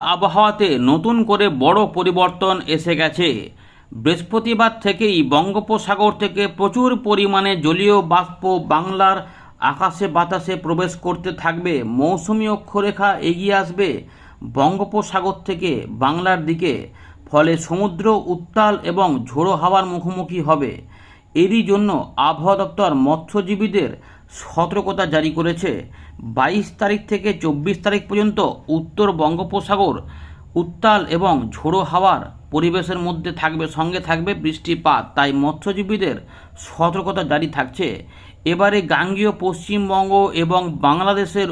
আবহাওয়াতে নতুন করে বড় পরিবর্তন এসে গেছে। বৃহস্পতিবার থেকেই বঙ্গোপসাগর থেকে প্রচুর পরিমাণে জলীয় বাষ্প বাংলার আকাশে বাতাসে প্রবেশ করতে থাকবে। মৌসুমি অক্ষরেখা এগিয়ে আসবে বঙ্গোপসাগর থেকে বাংলার দিকে। ফলে সমুদ্র উত্তাল এবং ঝোড়ো হাওয়ার মুখোমুখি হবে। এরই জন্য আবহাওয়া দপ্তর মৎস্যজীবীদের সতর্কতা জারি করেছে। বাইশ তারিখ থেকে চব্বিশ তারিখ পর্যন্ত উত্তর বঙ্গোপসাগর, উত্তাল এবং ঝোড়ো হাওয়ার পরিবেশের মধ্যে থাকবে, সঙ্গে থাকবে বৃষ্টিপাত। তাই মৎস্যজীবীদের সতর্কতা জারি থাকছে। এবারে গাঙ্গীয়, পশ্চিমবঙ্গ এবং বাংলাদেশের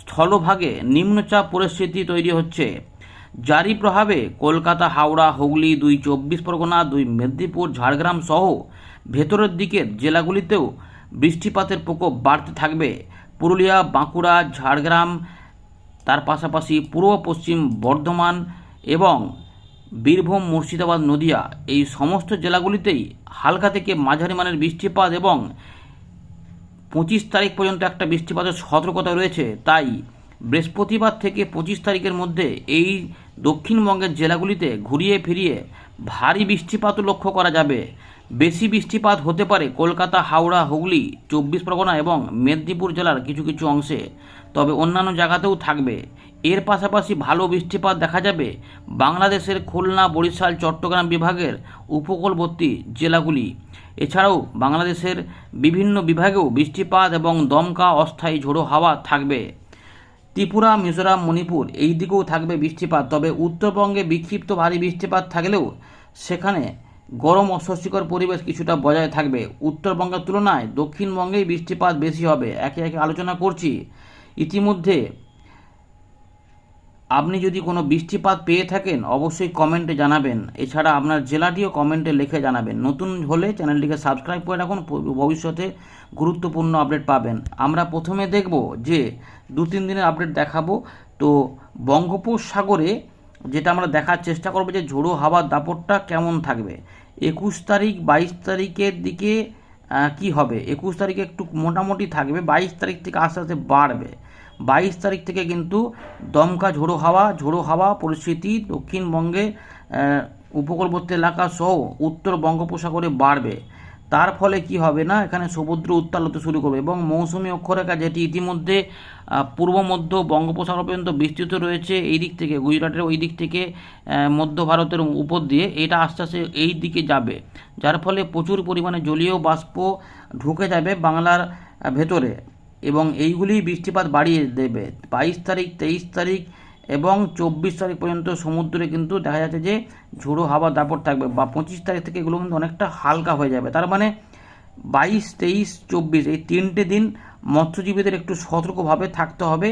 স্থলভাগে নিম্নচাপ পরিস্থিতি তৈরি হচ্ছে। জারি প্রভাবে কলকাতা, হাওড়া, হুগলি, দুই চব্বিশ পরগনা, দুই মেদিনীপুর, ঝাড়গ্রাম সহ ভেতরের দিকের জেলাগুলিতেও বৃষ্টিপাতের প্রকোপ বাড়তে থাকবে। পুরুলিয়া, বাঁকুড়া, ঝাড়গ্রাম, তার পাশাপাশি পূর্ব, পশ্চিম বর্ধমান এবং বীরভূম, মুর্শিদাবাদ, নদিয়া এই সমস্ত জেলাগুলিতেই হালকা থেকে মাঝারি মানের বৃষ্টিপাত এবং পঁচিশ তারিখ পর্যন্ত একটা বৃষ্টিপাতের সতর্কতা রয়েছে। তাই বৃহস্পতিবার থেকে পঁচিশ তারিখের মধ্যে এই দক্ষিণবঙ্গের জেলাগুলিতে ঘুরিয়ে ফিরিয়ে ভারী বৃষ্টিপাতও লক্ষ্য করা যাবে। বেশি বৃষ্টিপাত হতে পারে কলকাতা, হাওড়া, হুগলি, চব্বিশ পরগনা এবং মেদিনীপুর জেলার কিছু কিছু অংশে। তবে অন্যান্য জায়গাতেও থাকবে। এর পাশাপাশি ভালো বৃষ্টিপাত দেখা যাবে বাংলাদেশের খুলনা, বরিশাল, চট্টগ্রাম বিভাগের উপকূলবর্তী জেলাগুলি। এছাড়াও বাংলাদেশের বিভিন্ন বিভাগেও বৃষ্টিপাত এবং দমকা, অস্থায়ী ঝোড়ো হাওয়া থাকবে। ত্রিপুরা, মিজোরাম, মণিপুর এই দিকেও থাকবে বৃষ্টিপাত। তবে উত্তরবঙ্গে বিক্ষিপ্ত ভারী বৃষ্টিপাত থাকলেও সেখানে গরম অস্বস্তিকর পরিবেশ কিছুটা বজায় থাকবে। উত্তরবঙ্গের তুলনায় দক্ষিণবঙ্গেই বৃষ্টিপাত বেশি হবে। একে একে আলোচনা করছি। ইতিমধ্যে আপনি যদি কোনো বৃষ্টিপাত পেয়ে থাকেন, অবশ্যই কমেন্টে জানাবেন। এছাড়া আপনার জেলাটিও কমেন্টে লিখে জানাবেন। নতুন হলে চ্যানেলটিকে সাবস্ক্রাইব করে রাখুন। ভবিষ্যতে গুরুত্বপূর্ণ আপডেট পাবেন। আমরা প্রথমে দেখব যে দু তিন দিনের আপডেট দেখাবো। তো বঙ্গোপসাগরে যেটা আমরা দেখার চেষ্টা করব যে ঝোড়ো হাওয়ার দাপটটা কেমন থাকবে। একুশ তারিখ, বাইশ তারিখের দিকে কি হবে? একুশ তারিখে একটু মোটামুটি থাকবে, বাইশ তারিখ থেকে আস্তে আস্তে বাড়বে। বাইশ তারিখ থেকে কিন্তু দমকা ঝোড়ো হাওয়া ঝোড়ো হাওয়া পরিস্থিতি দক্ষিণবঙ্গে উপকূলবর্তী এলাকা সহ উত্তর বঙ্গোপসাগরে বাড়বে। তার ফলে কি হবে না? এখানে সমুদ্র উত্তাল হতে শুরু করবে এবং মৌসুমি অক্ষরেখা যেটি ইতিমধ্যে পূর্ব, মধ্য বঙ্গোপসাগর পর্যন্ত বিস্তৃত রয়েছে এই দিক থেকে, গুজরাটের ওই দিক থেকে মধ্য ভারতের উপর দিয়ে। এটা আস্তে আস্তে এই দিকে যাবে, যার ফলে প্রচুর পরিমাণে জলীয় বাষ্প ঢুকে যাবে বাংলার ভেতরে এবং এইগুলি বৃষ্টিপাত বাড়িয়ে দেবে। বাইশ তারিখ, তেইশ তারিখ এবং চব্বিশ তারিখ পর্যন্ত সমুদ্রে কিন্তু দেখা যাচ্ছে যে ঝোড়ো হাওয়া দাপট থাকবে বা পঁচিশ তারিখ থেকে এগুলো কিন্তু অনেকটা হালকা হয়ে যাবে। তার মানে বাইশ, তেইশ, চব্বিশ এই তিনটে দিন মৎস্যজীবীদের একটু সতর্কভাবে থাকতে হবে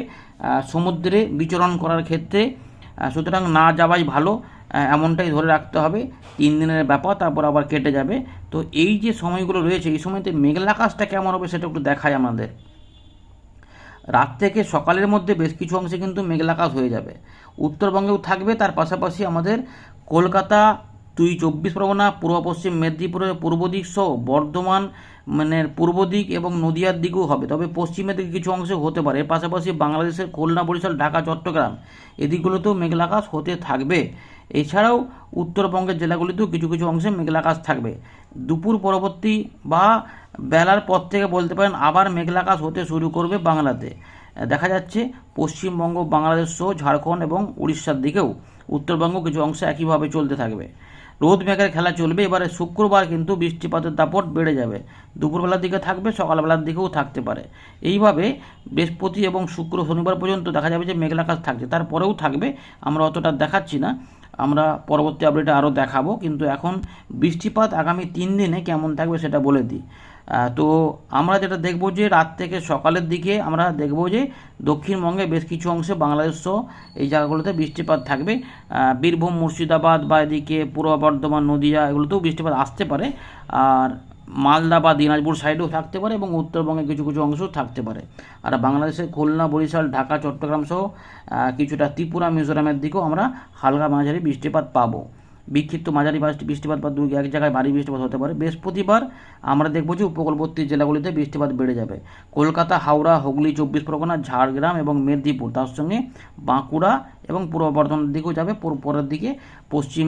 সমুদ্রে বিচরণ করার ক্ষেত্রে। সুতরাং না যাওয়াই ভালো এমনটাই ধরে রাখতে হবে। তিন দিনের ব্যাপার, তারপর আবার কেটে যাবে। তো এই যে সময়গুলো রয়েছে, এই সময়তে মেঘলা আকাশটা কেমন হবে সেটা একটু দেখায় আমাদের। রাত থেকে সকালের মধ্যে বেশ কিছু অংশে কিন্তু মেঘলাকাশ হয়ে যাবে। উত্তরবঙ্গেও থাকবে, তার পাশাপাশি আমাদের কলকাতা দুই চব্বিশ পরগনা, পূর্ব পশ্চিম মেদিনীপুরের পূর্ব দিক সহ বর্ধমান মানে পূর্ব দিক এবং নদিয়ার দিকেও হবে। তবে পশ্চিমের দিকে কিছু অংশে হতে পারে। এর পাশাপাশি বাংলাদেশের খুলনা, বরিশাল, ঢাকা, চট্টগ্রাম এদিকগুলোতেও মেঘলাকাশ হতে থাকবে। এছাড়াও উত্তরবঙ্গের জেলাগুলিতেও কিছু কিছু অংশে মেঘলাকাশ থাকবে। দুপুর পরবর্তী বা বেলার পর থেকে বলতে পারেন আবার মেঘলাকাশ হতে শুরু করবে বাংলাতে। দেখা যাচ্ছে পশ্চিমবঙ্গ, বাংলাদেশ সহ ঝাড়খণ্ড এবং উড়িষ্যার দিকেও উত্তরবঙ্গ কিছু অংশে একইভাবে চলতে থাকবে। রোদ মেঘের খেলা চলবে, এবারে শুক্রবার কিন্তু বৃষ্টিপাতের দাপট বেড়ে যাবে। দুপুরবেলার দিকে থাকবে, সকালবেলার দিকেও থাকতে পারে। এইভাবে বৃহস্পতি এবং শুক্র শনিবার পর্যন্ত দেখা যাবে যে মেঘলাকাশ থাকছে। তারপরেও থাকবে, আমরা অতটা দেখাচ্ছি না। আমরা পরবর্তী আপডেটে আরও দেখাবো, কিন্তু এখন বৃষ্টিপাত আগামী তিন দিনে কেমন থাকবে সেটা বলে দিই। তো আমরা যেটা দেখব যে রাত থেকে সকালের দিকে আমরা দেখব যে দক্ষিণবঙ্গে বেশ কিছু অংশে বাংলাদেশ সহ এই জায়গাগুলোতে বৃষ্টিপাত থাকবে। বীরভূম, মুর্শিদাবাদ বা এদিকে পূর্ব বর্ধমান, নদীয়া এগুলোতেও বৃষ্টিপাত আসতে পারে। আর মালদা বা দিনাজপুর সাইডেও থাকতে পারে এবং উত্তরবঙ্গে কিছু কিছু অংশও থাকতে পারে। আর বাংলাদেশের খুলনা, বরিশাল, ঢাকা, চট্টগ্রাম সহ কিছুটা ত্রিপুরা, মিজোরামের দিকেও আমরা হালকা মাঝারি বৃষ্টিপাত পাবো। বিক্ষিপ্ত মাঝারি বৃষ্টিপাত বা দুই এক জায়গায় ভারী বৃষ্টিপাত হতে পারে। বৃহস্পতিবার আমরা দেখব যে উপকূলবর্তী জেলাগুলিতে বৃষ্টিপাত বেড়ে যাবে। কলকাতা, হাওড়া, হুগলি, চব্বিশ পরগনা, ঝাড়গ্রাম এবং মেদিনীপুর, তার সঙ্গে বাঁকুড়া এবং পূর্ব বর্ধমানের দিকেও যাবে। পরের দিকে পশ্চিম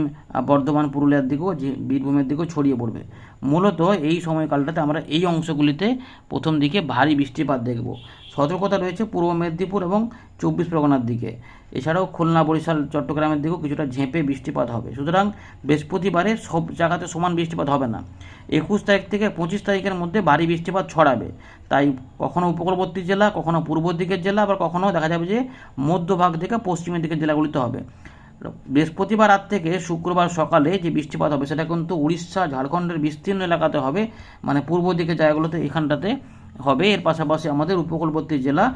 বর্ধমান, পুরুলিয়ার দিকেও বীরভূমের দিকেও ছড়িয়ে পড়বে। মূলত এই সময়কালটাতে আমরা এই অংশগুলিতে প্রথম দিকে ভারী বৃষ্টিপাত দেখব। সতর্কতা রয়েছে পূর্ব মেদিনীপুর এবং চব্বিশ পরগনার দিকে। এছাড়াও খুলনা, বরিশাল, চট্টগ্রামের দিকেও কিছুটা ঝেঁপে বৃষ্টিপাত হবে। সুতরাং বৃহস্পতিবারে সব জায়গাতে সমান বৃষ্টিপাত হবে না। একুশ তারিখ থেকে পঁচিশ তারিখের মধ্যে ভারী বৃষ্টিপাত ছড়াবে। তাই কখনো উপকূলবর্তী জেলা, কখনো পূর্ব দিকের জেলা, আবার কখনো দেখা যাবে যে মধ্যভাগ থেকে পশ্চিমের দিকের জেলাগুলিতে হবে। বৃহস্পতিবার রাত থেকে শুক্রবার সকালে যে বৃষ্টিপাত হবে সেটা কিন্তু উড়িষ্যা, ঝাড়খণ্ডের বিস্তীর্ণ এলাকাতে হবে। মানে পূর্ব দিকের জায়গাগুলোতে এখানটাতে হবে। এর পাশাপাশি আমাদের উপকূলবর্তী জেলা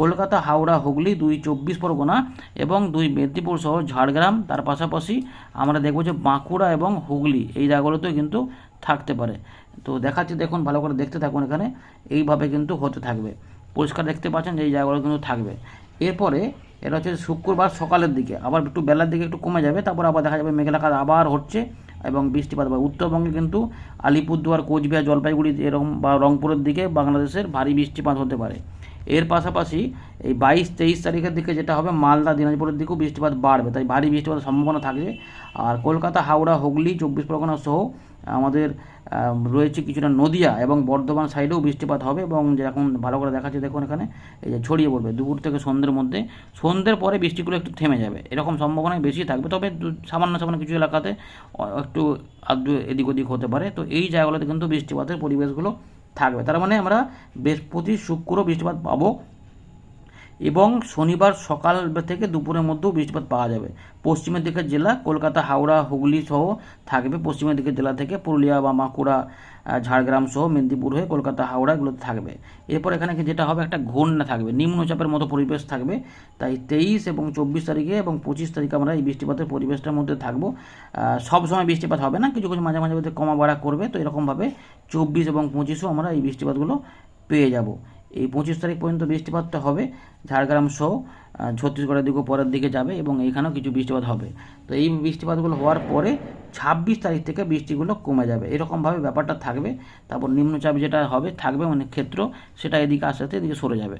কলকাতা, হাওড়া, হুগলি দুই চব্বিশ পরগনা এবং দুই মেদিনীপুর সহ ঝাড়গ্রাম। তার পাশাপাশি আমরা দেখব যে বাঁকুড়া এবং হুগলি এই জায়গাগুলোতেও কিন্তু থাকতে পারে। তো দেখাচ্ছি, দেখুন, ভালো করে দেখতে থাকুন এখানে। এইভাবে কিন্তু হতে থাকবে। পরিষ্কার দেখতে পাচ্ছেন যে এই জায়গাগুলো কিন্তু থাকবে। এরপরে এটা হচ্ছে শুক্রবার সকালের দিকে। আবার একটু বেলার দিকে একটু কমে যাবে। তারপর আবার দেখা যাবে মেঘলাকার আবার হচ্ছে এবং বৃষ্টিপাত হবে উত্তরবঙ্গে কিন্তু আলিপুরদুয়ার, কোচবিহার, জলপাইগুড়ি এরকম বা রংপুরের দিকে বাংলাদেশের ভারী বৃষ্টিপাত হতে পারে। এর পাশাপাশি এই বাইশ, তেইশ তারিখের দিকে যেটা হবে, মালদা, দিনাজপুরের দিকেও বৃষ্টিপাত বাড়বে। তাই ভারী বৃষ্টিপাতের সম্ভাবনা থাকবে আর কলকাতা, হাওড়া, হুগলি, চব্বিশ পরগনা সহ আমাদের রয়েছে কিছুটা নদিয়া এবং বর্ধমান সাইডেও বৃষ্টিপাত হবে এবং যে এখন ভালো করে দেখাচ্ছে দেখুন এখানে, এই যে ছড়িয়ে পড়বে দুপুর থেকে সন্ধ্যের মধ্যে। সন্ধ্যের পরে বৃষ্টিগুলো একটু থেমে যাবে। এরকম সম্ভাবনা বেশি থাকবে। তবে সামান্য সামান্য কিছু এলাকাতে একটু আধটু এদিক ওদিক হতে পারে। তো এই জায়গাগুলোতে কিন্তু বৃষ্টিপাতের পরিবেশগুলো থাকবে। তার মানে আমরা বৃহস্পতি শুক্র বৃষ্টিপাত পাবো এবং শনিবার সকাল থেকে দুপুরের মধ্যেও বৃষ্টিপাত পাওয়া যাবে। পশ্চিমের দিকের জেলা কলকাতা, হাওড়া, হুগলি সহ থাকবে। পশ্চিমের দিকের জেলা থেকে পুরুলিয়া বা বাঁকুড়া ঝাড়গ্রাম সহ মেদিনীপুর হয়ে কলকাতা, হাওড়া এগুলোতে থাকবে। এরপর এখানে যেটা হবে, একটা ঘূর্ণা থাকবে। নিম্নচাপের মতো পরিবেশ থাকবে। তাই তেইশ এবং চব্বিশ তারিখে এবং পঁচিশ তারিখে আমরা এই বৃষ্টিপাতের পরিবেশটার মধ্যে থাকব। সব সময় বৃষ্টিপাত হবে না, কিছু কিছু মাঝে মাঝে মধ্যে কমা বাড়া করবে। তো এরকমভাবে চব্বিশ এবং পঁচিশেও আমরা এই বৃষ্টিপাতগুলো পেয়ে যাব। এই পঁচিশ তারিখ পর্যন্ত বৃষ্টিপাতটা হবে, ঝাড়গ্রাম সহ ছত্তিশগড়ের দিকেও পরের দিকে যাবে এবং এইখানেও কিছু বৃষ্টিপাত হবে। তো এই বৃষ্টিপাতগুলো হওয়ার পরে ছাব্বিশ তারিখ থেকে বৃষ্টিগুলো কমে যাবে। এরকমভাবে ব্যাপারটা থাকবে, তারপর নিম্নচাপ যেটা হবে, থাকবে অনেক ক্ষেত্র, সেটা এদিকে আস্তে আস্তে এদিকে সরে যাবে।